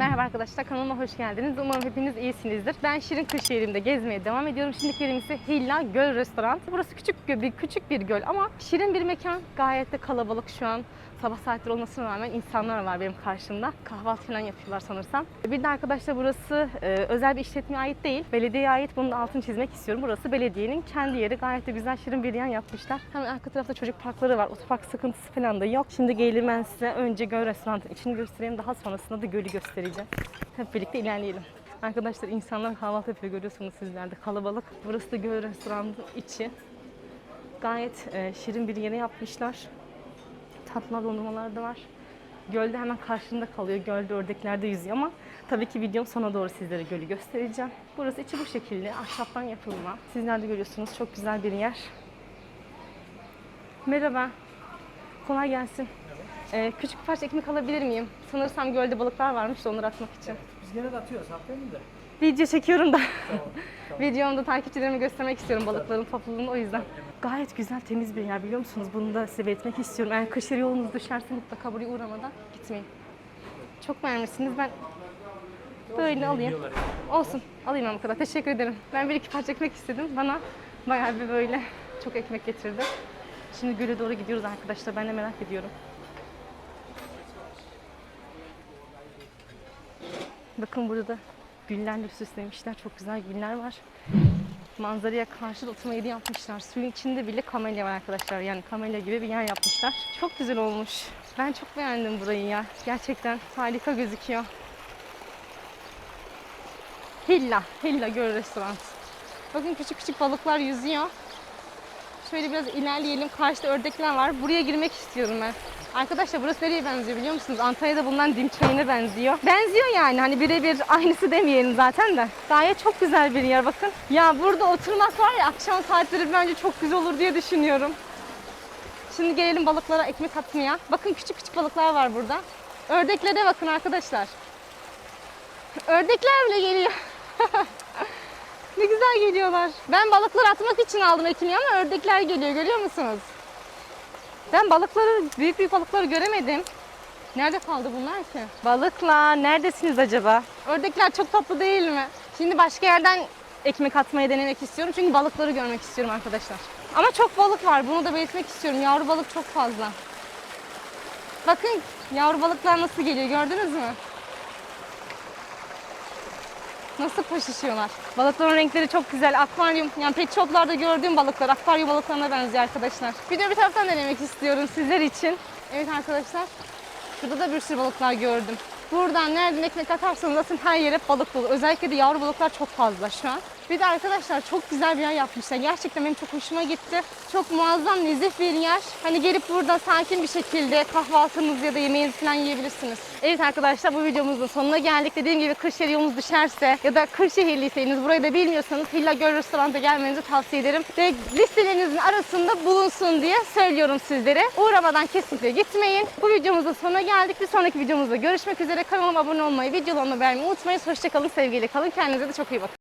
Merhaba arkadaşlar kanalıma hoş geldiniz. Umarım hepiniz iyisinizdir. Ben Şirin Kırşehir'imde gezmeye devam ediyorum. Şimdiki yerim ise Hilla Göl Restoran. Burası küçük bir küçük bir göl ama şirin bir mekan. Gayet de kalabalık şu an. Sabah saatleri olmasına rağmen insanlar var benim karşımda. Kahvaltı falan yapıyorlar sanırsam. Bir de arkadaşlar burası e, özel bir işletmeye ait değil. Belediyeye ait. Bunun altını çizmek istiyorum. Burası belediyenin kendi yeri. Gayet de güzel şirin bir yer yapmışlar. Hemen arka tarafta çocuk parkları var. Otopark sıkıntısı falan da yok. Şimdi gelin ben size önce göl restoranın içini göstereyim. Daha sonrasında da gölü göstereceğim. Hep birlikte ilerleyelim. Arkadaşlar insanlar kahvaltı yapıyor görüyorsunuz sizler de kalabalık. Burası da göl restoranın içi. Gayet e, şirin bir yere yapmışlar. Tatlı dondurmalar da var. Gölde hemen karşında kalıyor. Gölde ördekler de yüzüyor ama tabii ki videom sona doğru sizlere gölü göstereceğim. Burası içi bu şekilde. Ahşaptan yapılma. Sizler de görüyorsunuz. Çok güzel bir yer. Merhaba. Kolay gelsin. Ee, küçük bir parça ekmek alabilir miyim? Sanırsam gölde balıklar varmış da onları atmak için. Biz gene de atıyoruz haftaya da. Video çekiyorum da. Tamam. Videomda takipçilerime göstermek istiyorum balıkların topluluğunu o yüzden. Gayet güzel temiz bir yer biliyor musunuz? Bunu da size belirtmek istiyorum. Eğer kışır yolunuz düşerse mutlaka buraya uğramadan gitmeyin. Çok beğenmişsiniz. Ben böyle alayım. Olsun. Alayım bu kadar. Teşekkür ederim. Ben bir iki parça ekmek istedim. Bana bayağı bir böyle çok ekmek getirdi. Şimdi göle doğru gidiyoruz arkadaşlar. Ben de merak ediyorum. Bakın burada güllerle süslemişler. Çok güzel güller var. Manzaraya karşı da oturma yeri yapmışlar. Suyun içinde bile kamelya var arkadaşlar. Yani kamelya gibi bir yer yapmışlar. Çok güzel olmuş. Ben çok beğendim burayı ya. Gerçekten harika gözüküyor. Hilla, Hilla Göl Restoran. Bakın küçük küçük balıklar yüzüyor. Şöyle biraz ilerleyelim. Karşıda ördekler var. Buraya girmek istiyorum ben. Arkadaşlar burası nereye benziyor biliyor musunuz? Antalya'da bulunan dim çayına benziyor. Benziyor yani hani birebir aynısı demeyelim zaten de. Gayet çok güzel bir yer bakın. Ya burada oturmak var ya akşam saatleri bence çok güzel olur diye düşünüyorum. Şimdi gelelim balıklara ekmek atmaya. Bakın küçük küçük balıklar var burada. Ördeklere bakın arkadaşlar. Ördekler bile geliyor. ne güzel geliyorlar. Ben balıkları atmak için aldım ekmeği ama ördekler geliyor görüyor musunuz? Ben balıkları, büyük büyük balıkları göremedim. Nerede kaldı bunlar ki? Balıklar, neredesiniz acaba? Ördekler çok tatlı değil mi? Şimdi başka yerden ekmek atmayı denemek istiyorum. Çünkü balıkları görmek istiyorum arkadaşlar. Ama çok balık var. Bunu da belirtmek istiyorum. Yavru balık çok fazla. Bakın yavru balıklar nasıl geliyor gördünüz mü? Nasıl koşuşuyorlar. Balıkların renkleri çok güzel. Akvaryum, yani pet shoplarda gördüğüm balıklar akvaryum balıklarına benziyor arkadaşlar. De bir taraftan denemek istiyorum sizler için. Evet arkadaşlar. Şurada da bir sürü balıklar gördüm. Buradan nereden ekmek atarsanız atın her yere balık dolu. Özellikle de yavru balıklar çok fazla şu an. Bir de arkadaşlar çok güzel bir yer yapmışlar. Gerçekten benim çok hoşuma gitti. Çok muazzam nezih bir yer. Hani gelip burada sakin bir şekilde kahvaltınızı ya da yemeğinizi falan yiyebilirsiniz. Evet arkadaşlar bu videomuzun sonuna geldik. Dediğim gibi Kırşehir yolunuz düşerse ya da Kırşehirliyseniz burayı da bilmiyorsanız Hilla Göl Restoran'da gelmenizi tavsiye ederim. Ve listelerinizin arasında bulunsun diye söylüyorum sizlere. Uğramadan kesinlikle gitmeyin. Bu videomuzun sonuna geldik. Bir sonraki videomuzda görüşmek üzere. Kanalıma abone olmayı, videolarımı beğenmeyi unutmayın. Hoşçakalın, sevgiyle kalın. Kendinize de çok iyi bakın.